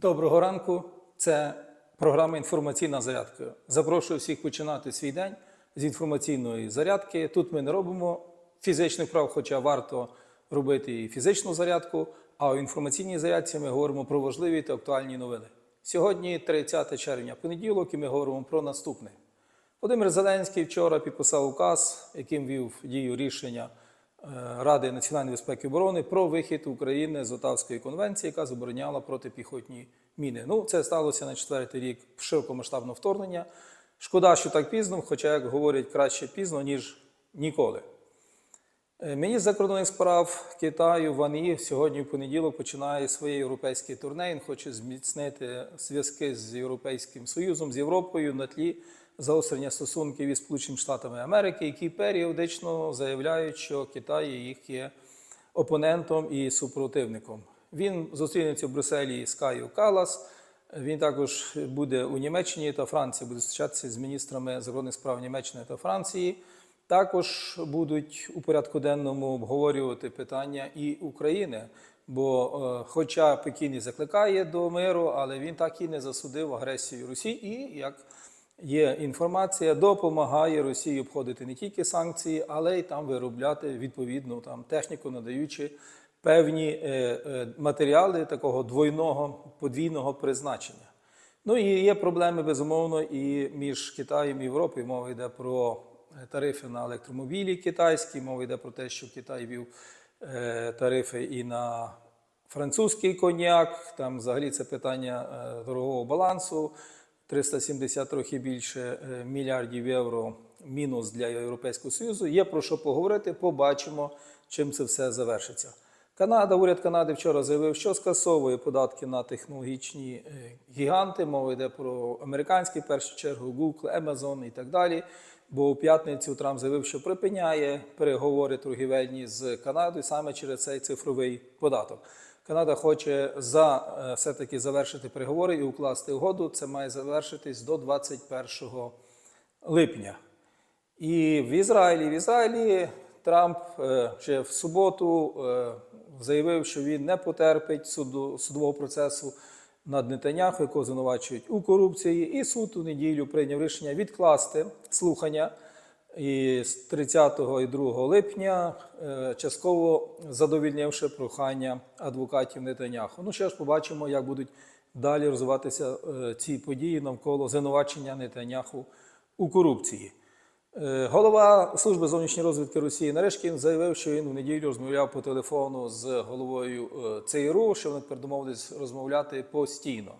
Доброго ранку. Це програма інформаційна зарядка. Запрошую всіх починати свій день з інформаційної зарядки. Тут ми не робимо фізичних прав, хоча варто робити і фізичну зарядку. А у інформаційній зарядці ми говоримо про важливі та актуальні новини. Сьогодні 30 червня, понеділок, і ми говоримо про наступне. Володимир Зеленський вчора підписав указ, яким вів дію рішення Ради національної безпеки і оборони про вихід України з Отавської конвенції, яка забороняла протипіхотні міни. Ну, це сталося на четвертий рік широкомасштабного вторгнення. Шкода, що так пізно, хоча, як говорять, краще пізно, ніж ніколи. Е, Міністр закордонних справ Китаю Ван Ї сьогодні в понеділок починає своє європейське турне. Він хоче зміцнити зв'язки з Європейським Союзом, з Європою на тлі загострення стосунків із Сполученими Штатами Америки, які періодично заявляють, що Китай їх є опонентом і супротивником. Він зустрінеться в Брюсселі з Каю Калас. Він також буде у Німеччині та Франції, буде зустрічатися з міністрами закордонних справ Німеччини та Франції. Також будуть у порядку денному обговорювати питання і України. Бо, е, хоча Пекін і закликає до миру, але він так і не засудив агресію Росії, і як є інформація, допомагає Росії обходити не тільки санкції, але й там виробляти відповідну там техніку, надаючи певні е, е, матеріали такого двойного подвійного призначення. Ну і є проблеми безумовно і між Китаєм і Європою. Мова йде про тарифи на електромобілі китайські. Мова йде про те, що Китай вів е, тарифи і на французький коньяк. Там взагалі це питання дорогого торгового балансу. 370 трохи більше е, мільярдів євро мінус для Європейського Союзу. Є про що поговорити. Побачимо, чим це все завершиться. Канада, уряд Канади вчора заявив, що скасовує податки на технологічні е, гіганти. Мова йде про американські, в першу чергу, Google, Amazon і так далі. Бо у п'ятницю Трамп заявив, що припиняє переговори торгівельні з Канадою саме через цей цифровий податок. Канада хоче за е, все-таки завершити переговори і укласти угоду. Це має завершитись до 21 липня. І в Ізраїлі, в Ізраїлі Трамп е, ще в суботу заявив, що він не потерпить суду, судового процесу над Нетаняху, якого звинувачують у корупції. І суд у неділю прийняв рішення відкласти слухання. І з 30 і 2 липня е, частково задовільнивши прохання адвокатів Нетаняху. Ну, ще ж побачимо, як будуть далі розвиватися е, ці події навколо звинувачення Нетаняху у корупції. Е, Голова служби зовнішньої розвідки Росії Нарешкін заявив, що він в неділю розмовляв по телефону з головою е, ЦРУ, що вони тепер домовились розмовляти постійно.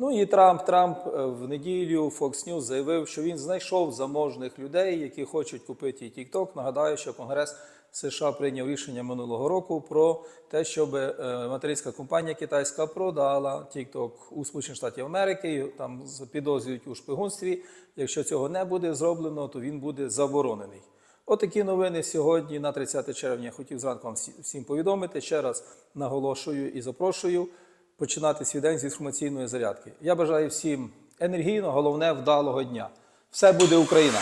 Ну і Трамп Трамп е, в неділю Fox News заявив, що він знайшов заможних людей, які хочуть купити TikTok. Нагадаю, що Конгрес США прийняв рішення минулого року про те, щоб е, материнська компанія китайська продала TikTok у Сполучені Штати Америки. Там підозрюють у шпигунстві. Якщо цього не буде зроблено, то він буде заборонений. Отакі новини сьогодні, на 30 червня, хотів зранку вам всім повідомити. Ще раз наголошую і запрошую починати свій день з інформаційної зарядки. Я бажаю всім енергійно, головне вдалого дня. Все буде Україна!